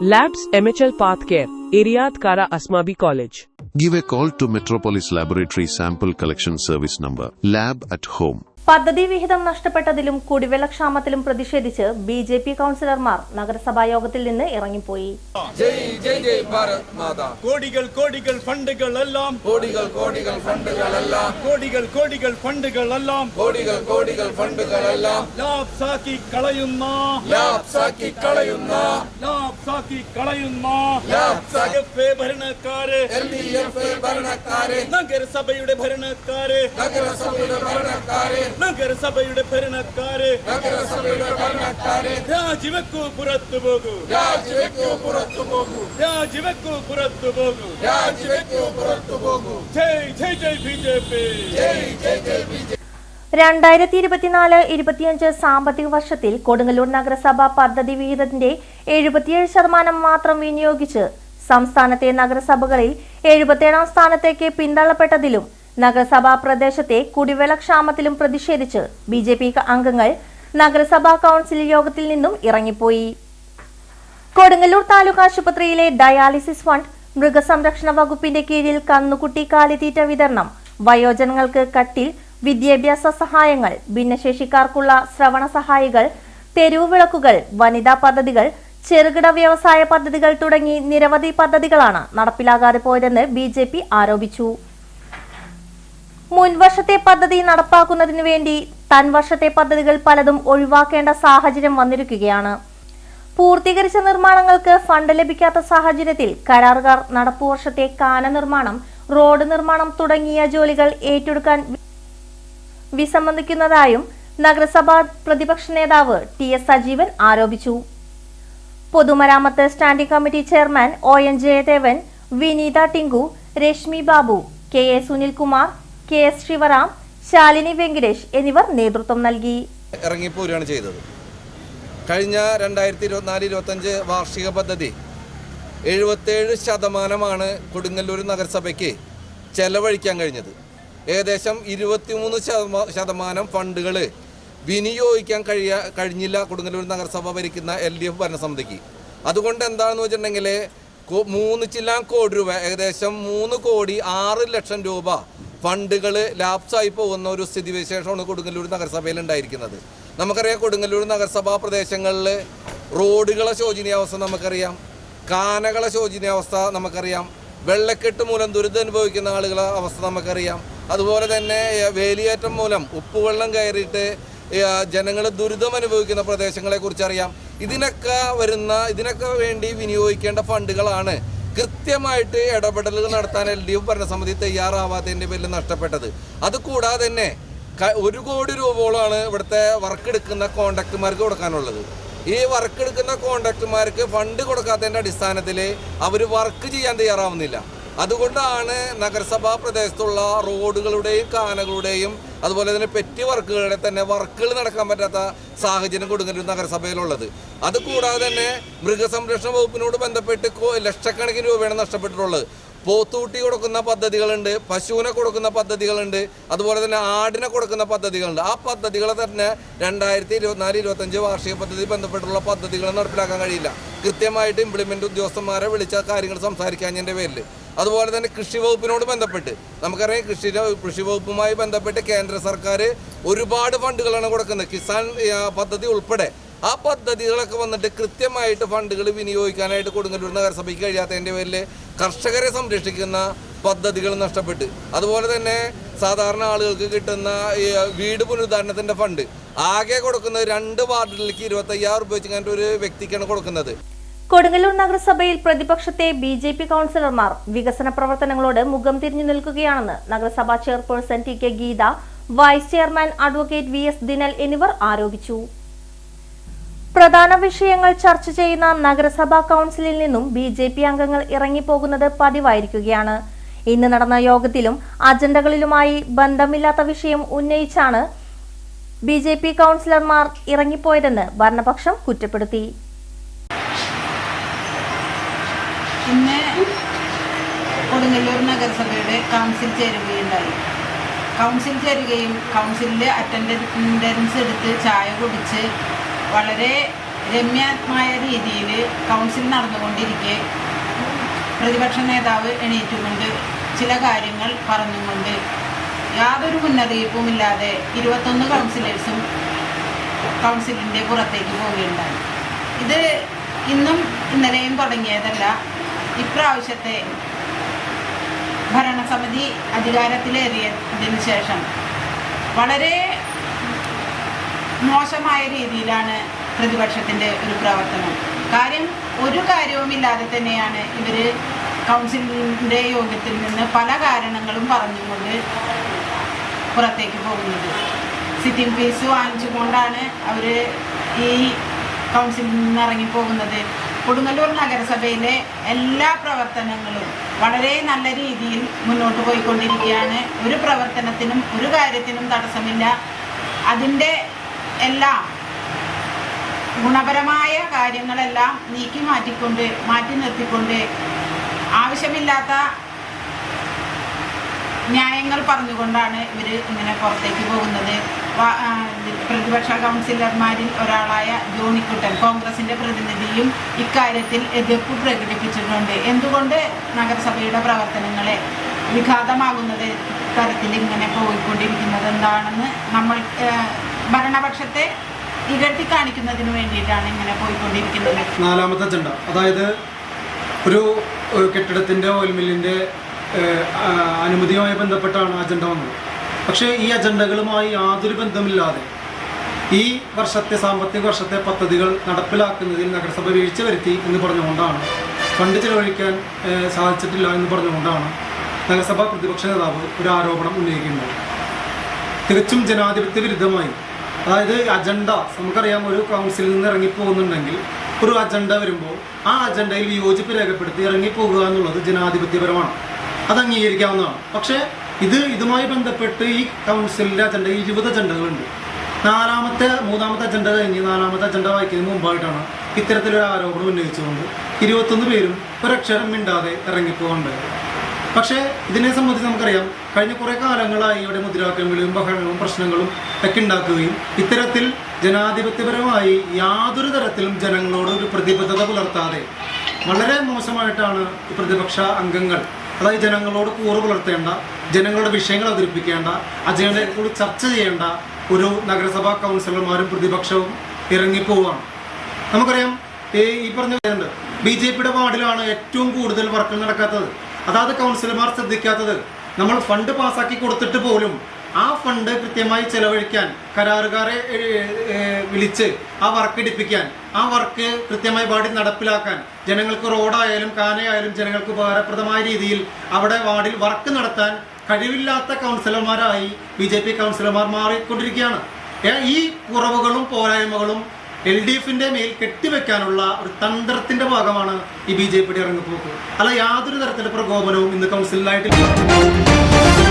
Labs MHL Pathcare, Iriad Kara Asmabi College. Give a call to Metropolis Laboratory Sample Collection Service number, lab at home. പദ്ധതി വിഹിതം നഷ്ടപ്പെട്ടതിലും കുടിവെള്ളക്ഷാമത്തിലും പ്രതിഷേധിച്ച് B J P കൗൺസിലർമാർ നഗരസഭാ യോഗത്തിൽ നിന്ന് ഇറങ്ങിപ്പോയി. ജയ് ജയ് ജയ് ഭാരത് കോടികൾ കോടികൾ ഫണ്ടുകൾ എല്ലാം കോടികൾ കോടികൾ ഫണ്ടുകളെല്ലാം. കോടികൾ കോടികൾ കോടികൾ കോടികൾ ഫണ്ടുകളെല്ലാം. ലാപ്സാക്കി കളയുന്ന. ലാപ്സാക്കി കളയുന്ന. ലാപ്സാക്കി കളയുന്ന. ഭരണക്കാരെ. നഗരസഭയുടെ ഭരണക്കാര്. നഗരസഭയുടെ ഭരണക്കാരെ. നഗരസഭയുടെ ഭരണക്കാര്. രാജിവെക്കൂ പുറത്തു പോകൂ. രാജിവെക്കൂ പുറത്തു പോകൂ. രാജിവെക്കൂ പുറത്തു പോകൂ. രാജിവെക്കൂ പുറത്തു പോകൂ. ജയ് ജയ് ജയ് ബി ജെ പി. ജയ് ജയ് ജയ് ബി ജെ രണ്ടായിരത്തി ഇരുപത്തിനാല് ഇരുപത്തിയഞ്ച് സാമ്പത്തിക വർഷത്തിൽ കൊടുങ്ങല്ലൂർ നഗരസഭ പദ്ധതി വിഹിതത്തിന്റെ എഴുപത്തിയേഴ് ശതമാനം മാത്രം വിനിയോഗിച്ച് സംസ്ഥാനത്തെ നഗരസഭകളിൽ എഴുപത്തേഴാം സ്ഥാനത്തേക്ക് പിന്തള്ളപ്പെട്ടതിലും നഗരസഭാ പ്രദേശത്തെ കുടിവെള്ളക്ഷാമത്തിലും പ്രതിഷേധിച്ച് ബി ജെ പി അംഗങ്ങൾ നഗരസഭാ കൗൺസിൽ യോഗത്തിൽ നിന്നും ഇറങ്ങിപ്പോയി. കൊടുങ്ങല്ലൂർ താലൂക്ക് ആശുപത്രിയിലെ ഡയാലിസിസ് ഫണ്ട് മൃഗസംരക്ഷണ വകുപ്പിന്റെ കീഴിൽ കന്നുകുട്ടി കാലിത്തീറ്റ വിതരണം. വയോജനങ്ങൾക്ക് കട്ടിൽ വിദ്യാഭ്യാസ സഹായങ്ങൾ ഭിന്നശേഷിക്കാർക്കുള്ള ശ്രവണ സഹായികൾ തെരുവുവിളക്കുകൾ വനിതാ പദ്ധതികൾ ചെറുകിട വ്യവസായ പദ്ധതികൾ തുടങ്ങി നിരവധി പദ്ധതികളാണ് നടപ്പിലാകാതെ പോയതെന്ന് ബി ആരോപിച്ചു. മുൻവർഷത്തെ പദ്ധതി നടപ്പാക്കുന്നതിനു വേണ്ടി തൻവർഷത്തെ പദ്ധതികൾ പലതും ഒഴിവാക്കേണ്ട സാഹചര്യം വന്നിരിക്കുകയാണ്. പൂർത്തീകരിച്ച നിർമ്മാണങ്ങൾക്ക് ഫണ്ട് ലഭിക്കാത്ത സാഹചര്യത്തിൽ കരാറുകാർ നടപ്പുവർഷത്തെ കാന നിർമ്മാണം റോഡ് നിർമ്മാണം തുടങ്ങിയ ജോലികൾ ഏറ്റെടുക്കാൻ വിസമ്മതിക്കുന്നതായും നഗരസഭാ പ്രതിപക്ഷ നേതാവ് ടി എസ് സജീവൻ ആരോപിച്ചു. പൊതുമരാമത്ത് standing committee chairman O N Jayadevan Vineetha Tinku Reshmi Babu K A Sunilkumar K S Sivaram Shalini Venkitesh എന്നിവർ നേതൃത്വം നൽകി. ഇറങ്ങിപ്പോരുകയാണ് ചെയ്തത്. കഴിഞ്ഞ രണ്ടായിരത്തി ഇരുപത്തിനാല് ഇരുപത്തഞ്ച് വാർഷിക പദ്ധതി എഴുപത്തേഴ് ശതമാനമാണ് കൊടുങ്ങല്ലൂർ നഗരസഭയ്ക്ക് ചെലവഴിക്കാൻ കഴിഞ്ഞത്. ഏകദേശം ഇരുപത്തിമൂന്ന് ശതമാ- ശതമാനം ഫണ്ടുകൾ വിനിയോഗിക്കാൻ കഴിയ കഴിഞ്ഞില്ല കൊടുങ്ങല്ലൂർ നഗരസഭ ഭരിക്കുന്ന എൽ ഡി എഫ് ഭരണസമിതിക്ക്. അതുകൊണ്ട് എന്താണെന്ന് വെച്ചിട്ടുണ്ടെങ്കിൽ മൂന്ന് ചില്ലാൻ കോടി രൂപ ഏകദേശം മൂന്ന് കോടി ആറ് ലക്ഷം രൂപ ഫണ്ടുകൾ ലാപ്സായി പോകുന്ന ഒരു സ്ഥിതിവിശേഷമാണ് കൊടുങ്ങല്ലൂർ നഗരസഭയിൽ ഉണ്ടായിരിക്കുന്നത് നമുക്കറിയാം കൊടുങ്ങല്ലൂർ നഗരസഭാ പ്രദേശങ്ങളിൽ റോഡുകളെ ശോചനീയാവസ്ഥ നമുക്കറിയാം. കാനകളെ ശോചനീയാവസ്ഥ നമുക്കറിയാം. വെള്ളക്കെട്ട് മൂലം ദുരിതം അനുഭവിക്കുന്ന ആളുകളെ അവസ്ഥ നമുക്കറിയാം. അതുപോലെ തന്നെ വേലിയേറ്റം മൂലം ഉപ്പുവെള്ളം കയറിയിട്ട് ജനങ്ങൾ ദുരിതം അനുഭവിക്കുന്ന പ്രദേശങ്ങളെ കുറിച്ച് അറിയാം ഇതിനൊക്കെ വരുന്ന ഇതിനൊക്കെ വേണ്ടി വിനിയോഗിക്കേണ്ട ഫണ്ടുകളാണ് കൃത്യമായിട്ട് ഇടപെടലുകൾ നടത്താൻ എൽ ഡി എഫ് ഭരണസമിതി തയ്യാറാവാത്തതിന്റെ പേരിൽ നഷ്ടപ്പെട്ടത്. അതുകൂടാതെ തന്നെ ക- ഒരു കോടി രൂപയോളമാണ് ഇവിടുത്തെ വർക്ക് എടുക്കുന്ന കോൺട്രാക്ടർമാർക്ക് കൊടുക്കാനുള്ളത്. ഈ വർക്ക് എടുക്കുന്ന കോൺട്രാക്ടർമാർക്ക് ഫണ്ട് കൊടുക്കാത്തതിന്റെ അടിസ്ഥാനത്തിൽ അവർ വർക്ക് ചെയ്യാൻ തയ്യാറാവുന്നില്ല. അതുകൊണ്ടാണ് നഗരസഭാ പ്രദേശത്തുള്ള റോഡുകളുടെയും കാനകളുടെയും അതുപോലെ തന്നെ പെറ്റി വർക്കുകളുടെ തന്നെ വർക്കുകൾ നടക്കാൻ പറ്റാത്ത സാഹചര്യം കൊടുങ്ങല്ലൂർ നഗരസഭയിലുള്ളത്. അതുകൂടാതെ തന്നെ മൃഗസംരക്ഷണ വകുപ്പിനോട് ബന്ധപ്പെട്ട് ലക്ഷക്കണക്കിന് രൂപയാണ് നഷ്ടപ്പെട്ടിട്ടുള്ളത്. പോത്തൂട്ടി കൊടുക്കുന്ന പദ്ധതികളുണ്ട് പശുവിനെ കൊടുക്കുന്ന പദ്ധതികളുണ്ട് അതുപോലെ തന്നെ ആടിനെ കൊടുക്കുന്ന പദ്ധതികളുണ്ട്. ആ പദ്ധതികൾ തന്നെ രണ്ടായിരത്തി ഇരുപത്തിനാല് ഇരുപത്തഞ്ച് വാർഷിക പദ്ധതി ബന്ധപ്പെട്ടുള്ള പദ്ധതികൾ നടപ്പിലാക്കാൻ കഴിയില്ല. കൃത്യമായിട്ട് ഇംപ്ലിമെന്റ് ഉദ്യോഗസ്ഥന്മാരെ വിളിച്ച കാര്യങ്ങൾ സംസാരിക്കാഞ്ഞതിന്റെ പേരിൽ അതുപോലെ തന്നെ കൃഷി വകുപ്പിനോട് ബന്ധപ്പെട്ട് നമുക്കറിയാം കൃഷി കൃഷി വകുപ്പുമായി ബന്ധപ്പെട്ട് കേന്ദ്ര സർക്കാർ ഒരുപാട് ഫണ്ടുകളാണ് കൊടുക്കുന്നത്. കിസാൻ പദ്ധതി ഉൾപ്പെടെ ആ പദ്ധതികളൊക്കെ വന്നിട്ട് കൃത്യമായിട്ട് ഫണ്ടുകൾ വിനിയോഗിക്കാനായിട്ട് കൊടുങ്ങല്ലൂർ നഗരസഭയ്ക്ക് കഴിയാത്തതിന്റെ പേരിൽ കർഷകരെ സംരക്ഷിക്കുന്ന പദ്ധതികൾ നഷ്ടപ്പെട്ട്. അതുപോലെ തന്നെ സാധാരണ ആളുകൾക്ക് കിട്ടുന്ന വീട് പുനരുദ്ധാരണത്തിന്റെ ഫണ്ട്. ആകെ കൊടുക്കുന്നത് രണ്ട് വാർഡിലേക്ക് ഇരുപത്തയ്യായിരം രൂപ വെച്ച് കണ്ടിട്ട് ഒരു വ്യക്തിക്കാണ് കൊടുക്കുന്നത്. കൊടുങ്ങല്ലൂർ നഗരസഭയിൽ പ്രതിപക്ഷത്തെ ബി ജെ പി കൌൺസിലർമാർ വികസന പ്രവർത്തനങ്ങളോട് മുഖം തിരിഞ്ഞു നിൽക്കുകയാണെന്ന് നഗരസഭാ chairperson T K Geetha vice chairman advocate V S Dinal എന്നിവർ ആരോപിച്ചു. പ്രധാന വിഷയങ്ങൾ ചർച്ച ചെയ്യുന്ന നഗരസഭാ കൗൺസിലിൽ നിന്നും ബി ജെ പി അംഗങ്ങൾ ഇറങ്ങിപ്പോകുന്നത് പതിവായിരിക്കുകയാണ്. ഇന്ന് നടന്ന യോഗത്തിലും അജണ്ടകളിലുമായി ബന്ധമില്ലാത്ത വിഷയം ഉന്നയിച്ചാണ് ബി ജെ പി കൌൺസിലർമാർ ഇറങ്ങിപ്പോയതെന്ന് ഭരണപക്ഷം കുറ്റപ്പെടുത്തി. ഇന്ന് കൊടുങ്ങല്ലൂർ നഗരസഭയുടെ കൗൺസിൽ ചേരുകയുണ്ടായി. കൗൺസിൽ ചേരുകയും കൗൺസിലിൽ അറ്റൻഡൻസ് എടുത്ത് ചായ കുടിച്ച് വളരെ രമ്യമായ രീതിയിൽ കൗൺസിൽ നടന്നുകൊണ്ടിരിക്കെ. പ്രതിപക്ഷ നേതാവ് എണീറ്റുകൊണ്ട് ചില കാര്യങ്ങൾ പറഞ്ഞുകൊണ്ട് യാതൊരു മുന്നറിയിപ്പുമില്ലാതെ ഇരുപത്തൊന്ന് കൗൺസിലേഴ്സും കൗൺസിലിന്റെ പുറത്തേക്ക് പോവുകയുണ്ടായി. ഇത് ഇന്നും ഇന്നലെയും തുടങ്ങിയതല്ല. ഇപ്രാവശ്യത്തെ ഭരണസമിതി അധികാരത്തിലേറിയതിനു ശേഷം വളരെ മോശമായ രീതിയിലാണ് പ്രതിപക്ഷത്തിന്റെ ഒരു പ്രവർത്തനം. കാര്യം ഒരു കാര്യവുമില്ലാതെ തന്നെയാണ് ഇവർ കൗൺസിലിന്റെ യോഗത്തിൽ നിന്ന് പല കാരണങ്ങളും പറഞ്ഞുകൊണ്ട് പുറത്തേക്ക് പോകുന്നത്. സിറ്റിംഗ് ഫീസ് വാങ്ങിച്ചുകൊണ്ടാണ് അവർ ഈ കൗൺസിലിൽ നിന്ന് ഇറങ്ങിപ്പോകുന്നത്. കൊടുങ്ങല്ലൂർ നഗരസഭയിലെ എല്ലാ പ്രവർത്തനങ്ങളും വളരെ നല്ല രീതിയിൽ മുന്നോട്ട് പോയിക്കൊണ്ടിരിക്കുകയാണ്. ഒരു പ്രവർത്തനത്തിനും ഒരു കാര്യത്തിനും തടസ്സമില്ല. അതിന്റെ എല്ലാം ഗുണപരമായ കാര്യങ്ങളെല്ലാം നീക്കി മാറ്റിക്കൊണ്ട് മാറ്റി നിർത്തിക്കൊണ്ട് ആവശ്യമില്ലാത്ത ന്യായങ്ങൾ പറഞ്ഞുകൊണ്ടാണ് ഇവർ ഇങ്ങനെ പുറത്തേക്ക് പോകുന്നത്. പ്രതിപക്ഷ കൗൺസിലർമാരിൽ ഒരാളായ ജോണിക്കുട്ടൻ കോൺഗ്രസിന്റെ പ്രതിനിധിയും ഇക്കാര്യത്തിൽ എതിർപ്പ് പ്രകടിപ്പിച്ചിട്ടുണ്ട്. എന്തുകൊണ്ട് നഗരസഭയുടെ പ്രവർത്തനങ്ങളെ വിഘാതമാകുന്നത് തരത്തിൽ ഇങ്ങനെ പോയിക്കൊണ്ടിരിക്കുന്നത്? എന്താണെന്ന് നമ്മൾ ഭരണപക്ഷത്തെ ഇരട്ടി കാണിക്കുന്നതിന് വേണ്ടിയിട്ടാണ് ഇങ്ങനെ പോയിക്കൊണ്ടിരിക്കുന്നത്. നാലാമത്തെ അജണ്ട. അതായത് ഒരു കെട്ടിടത്തിന്റെ മില്ലിന്റെ അനുമതിയുമായി ബന്ധപ്പെട്ടാണ് അജണ്ട വന്നത്. പക്ഷേ ഈ അജണ്ടകളുമായി യാതൊരു ബന്ധമില്ലാതെ ഈ വർഷത്തെ സാമ്പത്തിക വർഷത്തെ പദ്ധതികൾ നടപ്പിലാക്കുന്നതിൽ നഗരസഭ വീഴ്ച വരുത്തി എന്ന് പറഞ്ഞുകൊണ്ടാണ് ഫണ്ട് ചെലവഴിക്കാൻ സാധിച്ചിട്ടില്ല എന്ന് പറഞ്ഞുകൊണ്ടാണ് നഗരസഭാ പ്രതിപക്ഷ നേതാവ് ഒരു ആരോപണം ഉന്നയിക്കുന്നത്. തികച്ചും ജനാധിപത്യ വിരുദ്ധമായി അതായത് അജണ്ട നമുക്കറിയാം ഒരു കൗൺസിലിൽ നിന്ന് ഇറങ്ങിപ്പോകുന്നുണ്ടെങ്കിൽ ഒരു അജണ്ട വരുമ്പോൾ ആ അജണ്ടയിൽ വിയോജിപ്പ് രേഖപ്പെടുത്തി ഇറങ്ങിപ്പോകുക എന്നുള്ളത് ജനാധിപത്യപരമാണ്. അത് അംഗീകരിക്കാവുന്നതാണ്. പക്ഷേ ഇത് ഇതുമായി ബന്ധപ്പെട്ട് ഈ കൗൺസിലിന്റെ അജണ്ടയിൽ ഇരുപത് അജണ്ടകളുണ്ട് നാലാമത്തെ മൂന്നാമത്തെ അജണ്ട കഴിഞ്ഞ് നാലാമത്തെ അജണ്ട വായിക്കുന്നതിന് മുമ്പായിട്ടാണ് ഇത്തരത്തിലൊരു ആരോപണം ഉന്നയിച്ചുകൊണ്ട് ഇരുപത്തൊന്ന് പേരും ഒരക്ഷരം മിണ്ടാതെ ഇറങ്ങിപ്പോകേണ്ടത് പക്ഷേ ഇതിനെ സംബന്ധിച്ച് നമുക്കറിയാം കഴിഞ്ഞ കുറേ കാലങ്ങളായി ഇവിടെ മുദ്രാവാക്യങ്ങളും ബഹളങ്ങളും പ്രശ്നങ്ങളും ഒക്കെ ഉണ്ടാക്കുകയും ഇത്തരത്തിൽ ജനാധിപത്യപരമായി യാതൊരു തരത്തിലും ജനങ്ങളോട് ഒരു പ്രതിബദ്ധത പുലർത്താതെ വളരെ മോശമായിട്ടാണ് പ്രതിപക്ഷ അംഗങ്ങൾ അതായത് ജനങ്ങളോട് കൂറ് പുലർത്തേണ്ട ജനങ്ങളുടെ വിഷയങ്ങൾ അവതരിപ്പിക്കേണ്ട കൂടി ചർച്ച ചെയ്യേണ്ട ഒരു നഗരസഭാ കൗൺസിലർമാരും പ്രതിപക്ഷവും ഇറങ്ങിപ്പോവുകയാണ് നമുക്കറിയാം ഈ പറഞ്ഞ ബി ജെ പിയുടെ വാർഡിലാണ് ഏറ്റവും കൂടുതൽ വർക്ക് നടക്കാത്തത്. അതാത് കൗൺസിലർമാർ ശ്രദ്ധിക്കാത്തത് നമ്മൾ ഫണ്ട് പാസ്സാക്കി കൊടുത്തിട്ട് പോലും ആ ഫണ്ട് കൃത്യമായി ചെലവഴിക്കാൻ കരാറുകാരെ വിളിച്ച് ആ വർക്ക് എടുപ്പിക്കാൻ ആ വർക്ക് കൃത്യമായി വാർഡിൽ നടപ്പിലാക്കാൻ ജനങ്ങൾക്ക് റോഡായാലും കാനയായാലും ജനങ്ങൾക്ക് ഉപകാരപ്രദമായ രീതിയിൽ അവിടെ വാർഡിൽ വർക്ക് നടത്താൻ കഴിവില്ലാത്ത കൗൺസിലർമാരായി ബി ജെ പി കൗൺസിലർമാർ മാറിക്കൊണ്ടിരിക്കുകയാണ്. ഈ കുറവുകളും പോരായ്മകളും എൽ ഡി എഫിന്റെ മേൽ കെട്ടിവെക്കാനുള്ള ഒരു തന്ത്രത്തിന്റെ ഭാഗമാണ് ഈ ബി ജെ പിയുടെ ഇറങ്ങിപ്പോക്ക് അല്ല യാതൊരു തരത്തിലുള്ള പ്രകോപനവും ഇന്ന് കൗൺസിലായിട്ട്